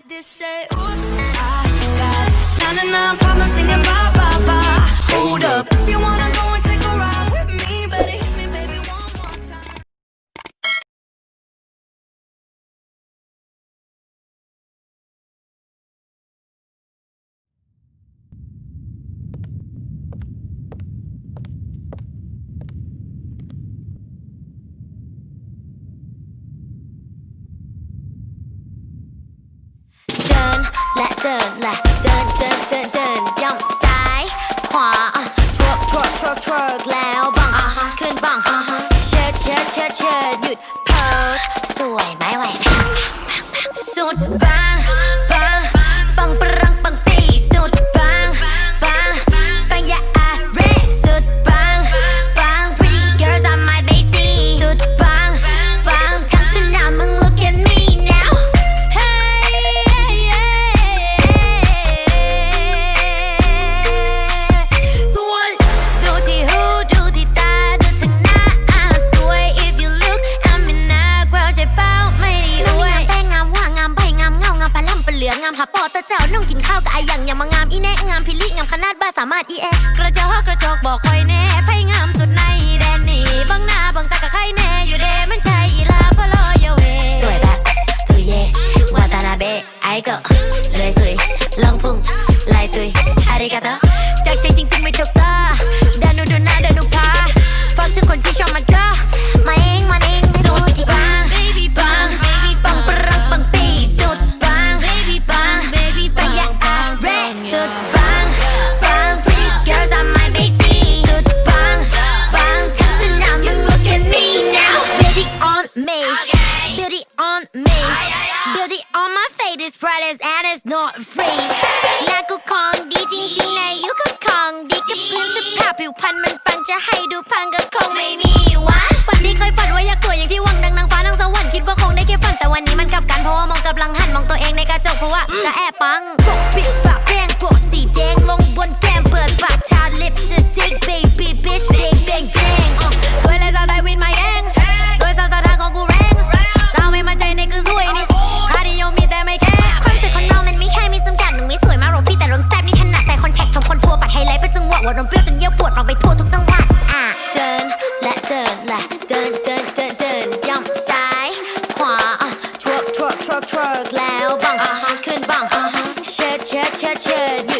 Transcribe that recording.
like this, say, oops, I got 99 problems singing bye, bye, bye. เดินและเดินและเดินเดินเดินเดินย่ำซ้ายขวาอะทวกทวกทวกทวกแล้วบังอะฮะขึ้นบังอะฮะเชิดเชิดเชิดเชิดหยุดโพสสวยไหมไหวไหมสุด องงามหาปอตะเจ้าน้องกินข้าวกับไอหยังอย่ามางามอีแน่งามพิลิงามขนาดบ้าสามารถอีแอกระเจ้ากระจกบอกคอยแน่ไฟงามสุดในแดนนี่บังหน้าบังตากับใครแน่อยู่เดมันใจอีลาพอลอยเวสวยแบบตุยเยวาตานาเบะไอเกะเลยสวยลองพุ่งลายตุยอาริกาโตจากใจจริงๆไม่ตก fate is priceless and is not free นากูของดีจริงๆในยุคก็ของดีกับพื้นสภาพผิวพรรณมันปังจะให้ดูพังก็คงไม่มีวันฝันที่เคยฝันว่าอยากสวยอย่างที่หวังดังนางฟ้านางสวรรค์คิดว่าคงได้แค่ฝันแต่วันนี้มันกลับกันเพราะว่ามองกำลังหันมองตัวเองในกระจกเพราะว่าจะแอบปังปกปิด ท์เป็นจังหวะว่านมเปรี้ยวจนเยี่ยวปวดฟังไปทั่วทุกจังหวัดอะเดินและเดินและเดินเดินเดินเดินย่ำซ้ายขวาอะทวกทวกทวกทวกแล้วบังอะฮะขึ้นบังอะฮะเชิดเชิดเชิดเชิดหยุด